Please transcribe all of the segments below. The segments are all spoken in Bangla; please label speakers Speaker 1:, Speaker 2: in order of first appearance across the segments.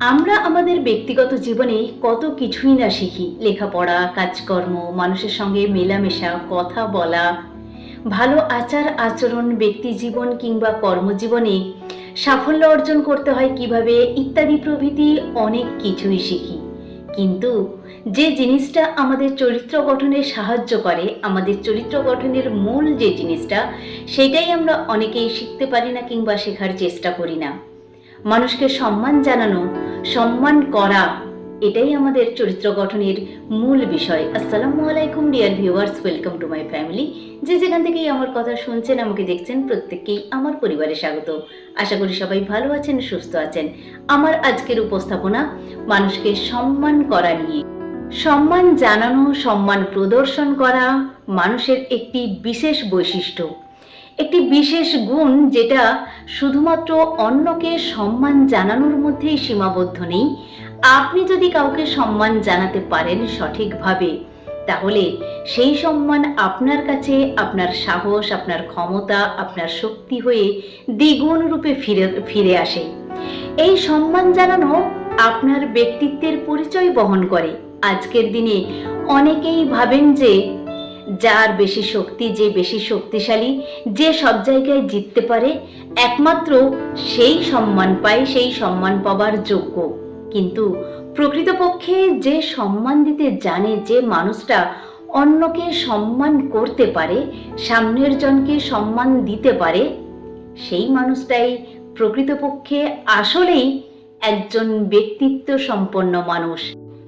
Speaker 1: আমরা আমাদের ব্যক্তিগত জীবনে কত কিছুই না শিখি। লেখাপড়া, কাজকর্ম, মানুষের সঙ্গে মেলামেশা, কথা বলা, ভালো আচার আচরণ, ব্যক্তি জীবন কিংবা কর্মজীবনে সাফল্য অর্জন করতে হয় কীভাবে ইত্যাদি প্রভৃতি অনেক কিছুই শিখি। কিন্তু যে জিনিসটা আমাদের চরিত্র গঠনে সাহায্য করে, আমাদের চরিত্র গঠনের মূল যে জিনিসটা, সেটাই আমরা অনেকেই শিখতে পারি না কিংবা শেখার চেষ্টা করি না। মানুষকে সম্মান জানানো, সম্মান করা, এটাই আমাদের চরিত্র গঠনের মূল বিষয়। আসসালামু আলাইকুম dear viewers welcome to my family যে যেখান থেকেই আমার কথা শুনছেন, আমাকে দেখছেন, প্রত্যেককেই আমার পরিবারে স্বাগত। আশা করি সবাই ভালো আছেন, সুস্থ আছেন। আমার আজকের উপস্থাপনা, মানুষকে সম্মান করা নিয়ে। সম্মান জানানো, সম্মান প্রদর্শন করা, মানুষের একটি বিশেষ বৈশিষ্ট্য। একটি বিশেষ গুণ যেটা শুধুমাত্র অন্যকে সম্মান জানানোর মধ্যেই সীমাবদ্ধ নেই। আপনি যদি কাউকে সম্মান জানাতে পারেন সঠিকভাবে, তাহলে সেই সম্মান আপনার কাছে, আপনার সাহস, আপনার ক্ষমতা, আপনার শক্তি হয়ে দ্বিগুণ রূপে ফিরে ফিরে আসে। এই সম্মান জানানো আপনার ব্যক্তিত্বের পরিচয় বহন করে। আজকের দিনে অনেকেই ভাবেন যে যার বেশি শক্তি, যে বেশি শক্তিশালী, যে সব জায়গায় জিততে পারে, একমাত্র সেই সম্মান পায়, সেই সম্মান পাবার যোগ্য। কিন্তু প্রকৃতপক্ষে যে সম্মান দিতে জানে, যে মানুষটা অন্যকে সম্মান করতে পারে, সামনের জনকে সম্মান দিতে পারে, সেই মানুষটাই প্রকৃতপক্ষে আসলেই একজন ব্যক্তিত্ব সম্পন্ন মানুষ।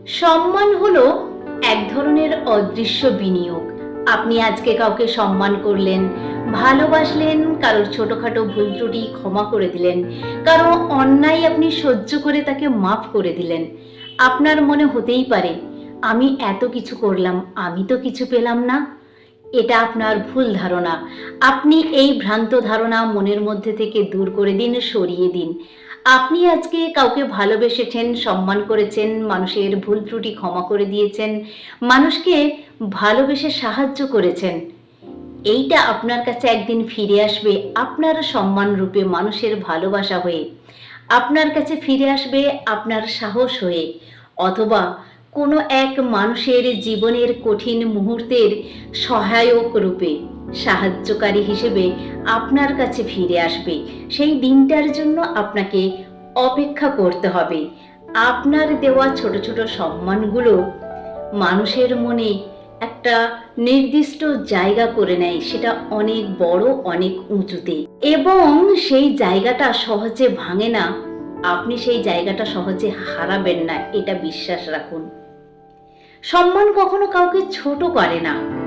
Speaker 1: সম্মান হলো এক ধরনের অদৃশ্য বিনিয়োগ। আপনি আজকে কাউকে সম্মান করলেন, ভালোবাসলেন, কারোর ছোটখাটো ভুল ত্রুটি ক্ষমা করে দিলেন, কারও অন্যায় আপনি সহ্য করে তাকে মাফ করে দিলেন। আপনার মনে হতেই পারে, আমি এত কিছু করলাম, আমি তো কিছু পেলাম না। এটা আপনার ভুল ধারণা। আপনি এই ভ্রান্ত ধারণা মনের মধ্যে থেকে দূর করে দিন, সরিয়ে দিন। আপনি আজকে কাউকে ভালোবেসেছেন, সম্মান করেছেন, মানুষের ভুল ত্রুটি ক্ষমা করে দিয়েছেন, মানুষকে ভালোবেসে সাহায্য করেছেন, এইটা আপনার কাছে একদিন ফিরে আসবে আপনার সম্মান রূপে মানুষের ভালোবাসা হয়ে। আপনার কাছে ফিরে আসবে আপনার সাহস হয়ে। অথবা কোনো এক মানুষের জীবনের কঠিন মুহূর্তের সহায়ক রূপে। সাহায্যকারী হিসেবে আপনার কাছে ফিরে আসবে। সেই দিনটার জন্য আপনাকে অপেক্ষা করতে হবে। আপনার দেওয়া ছোট ছোট সম্মানগুলো মানুষের মনে একটা নির্দিষ্ট জায়গা করে নেয়, সেটা অনেক বড়, অনেক উঁচুতে। এবং সেই জায়গাটা সহজে ভাঙে না, আপনি সেই জায়গাটা সহজে হারাবেন না, এটা বিশ্বাস রাখুন। সম্মান কখনো কাউকে ছোট করে না।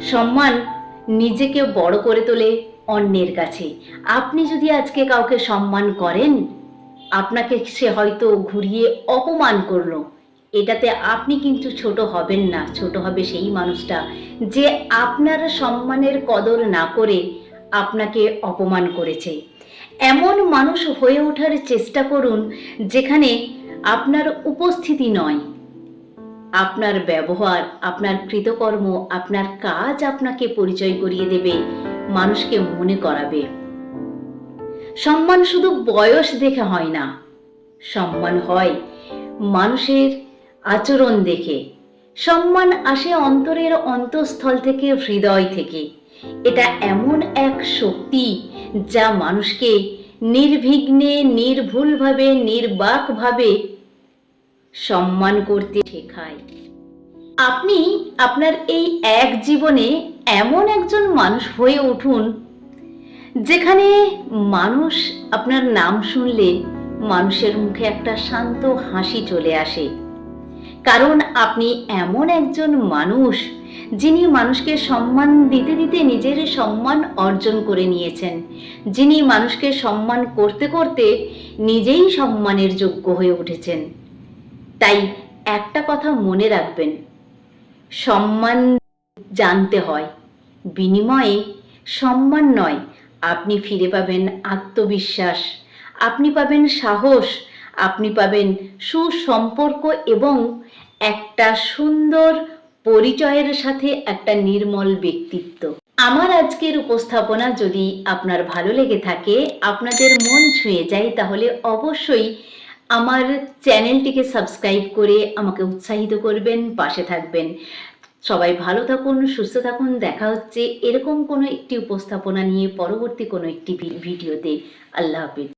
Speaker 1: সম্মান নিজেকে বড় করে তোলে অন্যের কাছে। আপনি যদি আজকে কাউকে সম্মান করেন, আপনাকে সে হয়তো ঘুরিয়ে অপমান করল। এটাতে আপনি কিন্তু ছোট হবেন না, ছোট হবে সেই মানুষটা যে আপনার সম্মানের কদর না করে আপনাকে অপমান করেছে। এমন মানুষ হয়ে ওঠার চেষ্টা করুন যেখানে আপনার উপস্থিতি নয়। আপনার ব্যবহার, আপনার কৃতকর্ম, আপনার কাজ আপনাকে পরিচয় করিয়ে দেবে, মানুষকে মনে করাবে। সম্মান শুধু বয়স দেখে হয় না। সম্মান হয় মানুষের আচরণ দেখে। সম্মান আসে অন্তরের অন্তঃস্থল থেকে, হৃদয় থেকে। এটা এমন এক শক্তি যা মানুষকে নির্বিঘ্নে, নির্ভুলভাবে, নির্বাকভাবে সম্মান করতে শেখায়। আপনি আপনার এই এক জীবনে এমন একজন মানুষ হয়ে উঠুন, যেখানে মানুষ আপনার নাম শুনলে মানুষের মুখে একটা শান্ত হাসি চলে আসে। কারণ আপনি এমন একজন মানুষ, যিনি মানুষকে সম্মান দিতে দিতে নিজের সম্মান অর্জন করে নিয়েছেন, যিনি মানুষকে সম্মান করতে করতে নিজেই সম্মানের যোগ্য হয়ে উঠেছেন। তাই একটা কথা মনে রাখবেন, সম্মান জানতে হয়। বিনিময়ে সম্মান নয়, আপনি ফিরে পাবেন আত্মবিশ্বাস, আপনি পাবেন সাহস, আপনি পাবেন সুসম্পর্ক এবং একটা সুন্দর পরিচয়ের সাথে একটা নির্মল ব্যক্তিত্ব। আমার আজকের উপস্থাপনা যদি আপনার ভালো লেগে থাকে, আপনাদের মন ছুঁয়ে যায়, তাহলে অবশ্যই আমার চ্যানেলটিকে সাবস্ক্রাইব করে আমাকে উৎসাহিত করবেন, পাশে থাকবেন। সবাই ভালো থাকুন, সুস্থ থাকুন। দেখা হচ্ছে এরকম কোনো একটি উপস্থাপনা নিয়ে, পরবর্তী কোনো একটি ভিডিওতে। আল্লাহ হাফিজ।